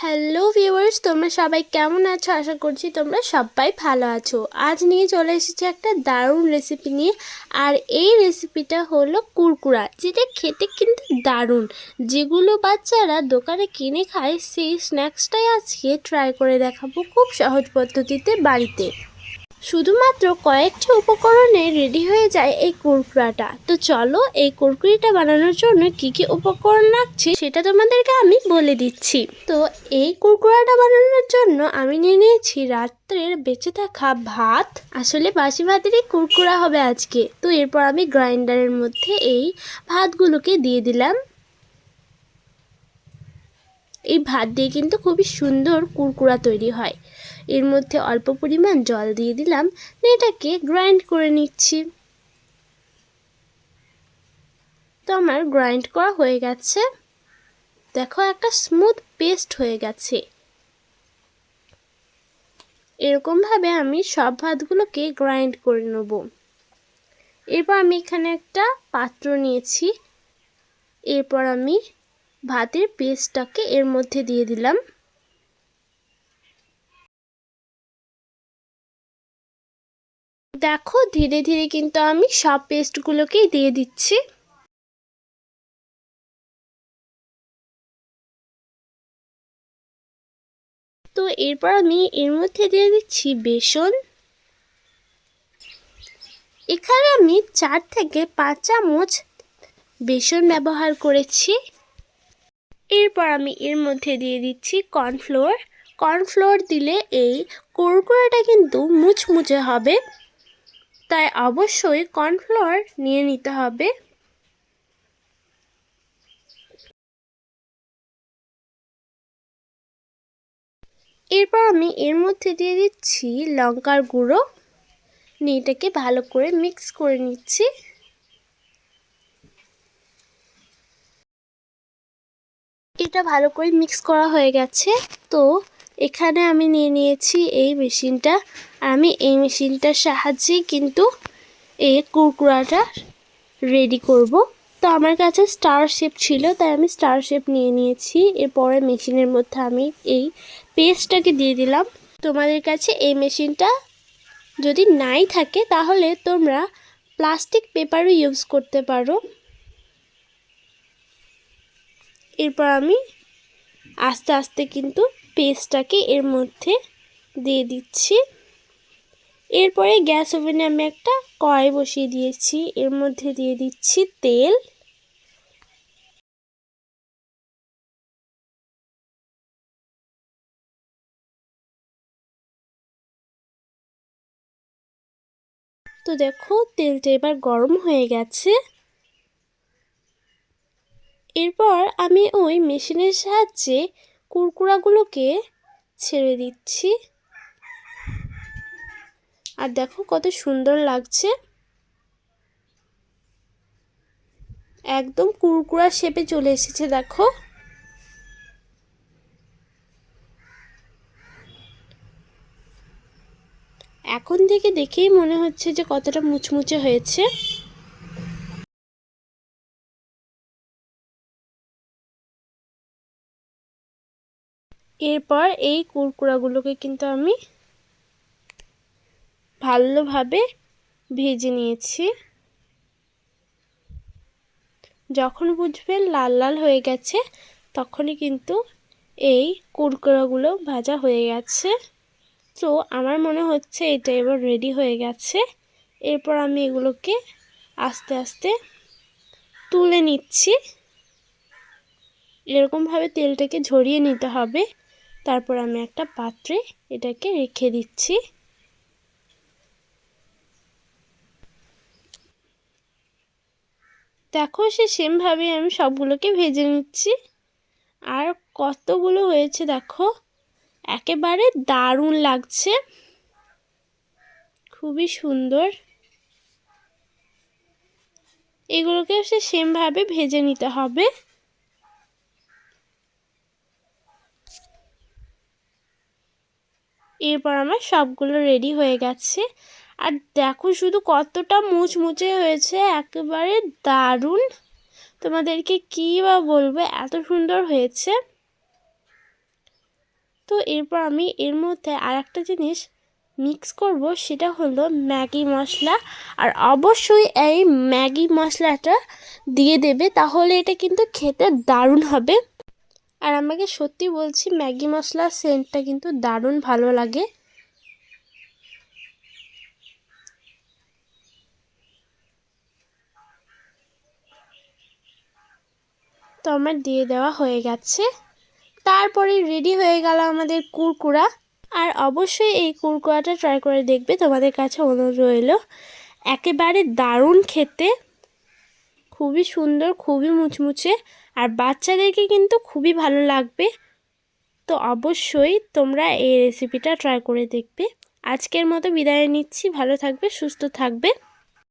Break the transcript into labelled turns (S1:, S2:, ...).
S1: Hello viewers তোমরা সবাই কেমন আছো? আশা করছি তোমরা সবাই ভালো আছো। আজ নিয়ে চলে এসেছি একটা দারুণ রেসিপি নিয়ে, আর এই রেসিপিটা হলো কুরকুরা, যেটা খেতে কিন্তু দারুণ। যেগুলো বাচ্চারা দোকানে কিনে খায়, সেই স্ন্যাক্সটাই আজকে ট্রাই করে দেখাবো খুব সহজ পদ্ধতিতে বাড়িতে। শুধুমাত্র কয়েকটি উপকরণে রেডি হয়ে যায় এই কুরকুরাটা। তো চলো এই কুরকুরিটা বানানোর জন্য কি কি উপকরণ লাগছে সেটা তোমাদেরকে আমি বলে দিচ্ছি। তো এই কুরকুরাটা বানানোর জন্য আমি নিয়ে নিয়েছি রাত্রের বেঁচে থাকা ভাত। আসলে বাসি ভাতেরই কুরকুরা হবে আজকে। তো এরপর আমি গ্রাইন্ডারের মধ্যে এই ভাতগুলোকে দিয়ে দিলাম। এই ভাত দিয়ে কিন্তু খুবই সুন্দর কুরকুরা তৈরি হয়। এর মধ্যে অল্প পরিমাণ জল দিয়ে দিলাম এটাকে গ্রাইন্ড করে নিচ্ছি। তো আমার গ্রাইন্ড করা হয়ে গেছে। দেখো একটা স্মুথ পেস্ট হয়ে গেছে। এরকমভাবে আমি সব ভাতগুলোকে গ্রাইন্ড করে নেব। এরপর আমি এখানে একটা পাত্র নিয়েছি। এরপর আমি ভাতের পেস্টটাকে এর মধ্যে দিয়ে দিলাম। দেখো, ধীরে ধীরে কিন্তু আমি সব পেস্টগুলোকেই দিয়ে দিচ্ছি। তো এরপর আমি এর মধ্যে দিয়ে দিচ্ছি বেসন। এখানে আমি চার থেকে পাঁচ চামচ বেসন ব্যবহার করেছি। এরপর আমি এর মধ্যে দিয়ে দিচ্ছি কর্নফ্লোর। কর্নফ্লোর দিলে এই কুরকুরাটা কিন্তু মুচমুচে হবে। তাই অবশ্যই কর্নফ্লোর নিয়ে নিতে হবে। এরপর আমি এর মধ্যে দিয়ে দিচ্ছি লঙ্কার গুঁড়ো। নিয়ে এটাকে ভালো করে মিক্স করে নিচ্ছি। এটা ভালো করে মিক্স করা হয়ে গেছে। তো এখানে আমি নিয়ে নিয়েছি এই মেশিনটা। আমি এই মেশিনটার সাহায্যেই কিন্তু এই কুরকুরাটা রেডি করব। তো আমার কাছে স্টার শেপ ছিল, তাই আমি স্টার শেপ নিয়ে নিয়েছি। এরপরে মেশিনের মধ্যে আমি এই পেস্টটাকে দিয়ে দিলাম। তোমাদের কাছে এই মেশিনটা যদি নাই থাকে, তাহলে তোমরা প্লাস্টিক পেপারও ইউজ করতে পারো। এরপর আমি আস্তে আস্তে কিন্তু পেস্টটাকে এর মধ্যে দিয়ে দিচ্ছি। এরপরে গ্যাস ওভেনে আমি একটা কড়াই বসিয়ে দিয়েছি। এর মধ্যে দিয়ে দিচ্ছি তেল। তো দেখো, তেলটা এবার গরম হয়ে গেছে। এরপর আমি ওই মেশিনের সাহায্যে কুরকুরাগুলোকে ছেড়ে দিচ্ছি। আর দেখো কত সুন্দর লাগছে। একদম কুরকুরা শেপে চলে এসেছে, দেখো। এখন থেকে দেখেই মনে হচ্ছে যে কতটা মুচমুচে হয়েছে। এরপর এই কুরকুরাগুলোকে কিন্তু আমি ভালোভাবে ভেজে নিয়েছি। যখন বুঝবে লাল লাল হয়ে গেছে, তখনই কিন্তু এই কুরকুরাগুলো ভাজা হয়ে গেছে। তো আমার মনে হচ্ছে এটা এবার রেডি হয়ে গেছে। এরপর আমি এগুলোকে আস্তে আস্তে তুলে নিচ্ছি। এরকমভাবে তেলটাকে ঝরিয়ে নিতে হবে। তারপর আমি একটা পাত্রে এটাকে রেখে দিচ্ছি। দেখো সে সেমভাবে আমি সবগুলোকে ভেজে নিচ্ছি। আর কতগুলো হয়েছে দেখো? একেবারে দারুণ লাগছে। খুবই সুন্দর। এগুলোকে সে সেমভাবে ভেজে নিতে হবে। এরপর আমার সবগুলো রেডি হয়ে গেছে। আর দেখো শুধু কতটা মুচমুচে হয়েছে, একেবারে দারুণ। তোমাদেরকে কী বা বলব, এত সুন্দর হয়েছে। তো এরপর আমি এর মধ্যে আর একটা জিনিস মিক্স করব, সেটা হলো ম্যাগি মশলা। আর অবশ্যই এই ম্যাগি মশলাটা দিয়ে দেবে, তাহলে এটা কিন্তু খেতে দারুণ হবে। আর আমাকে সত্যি বলছি, ম্যাগি মশলার সেন্টটা কিন্তু দারুণ ভালো লাগে। তো আমার দিয়ে দেওয়া হয়ে গেছে। তারপরে রেডি হয়ে গেল আমাদের কুরকুরা। আর অবশ্যই এই কুরকুরাটা ট্রাই করে দেখবে, তোমাদের কাছে অনুরোধ রইল। একেবারে দারুণ খেতে। খুবই সুন্দর, খুবই মুচমুচে আর বাচ্চাদেরকে কিন্তু খুবই ভালো লাগবে। তো অবশ্যই তোমরা এই রেসিপিটা ট্রাই করে দেখবে। আজকের মতো বিদায় নিচ্ছি। ভালো থাকবে, সুস্থ থাকবে।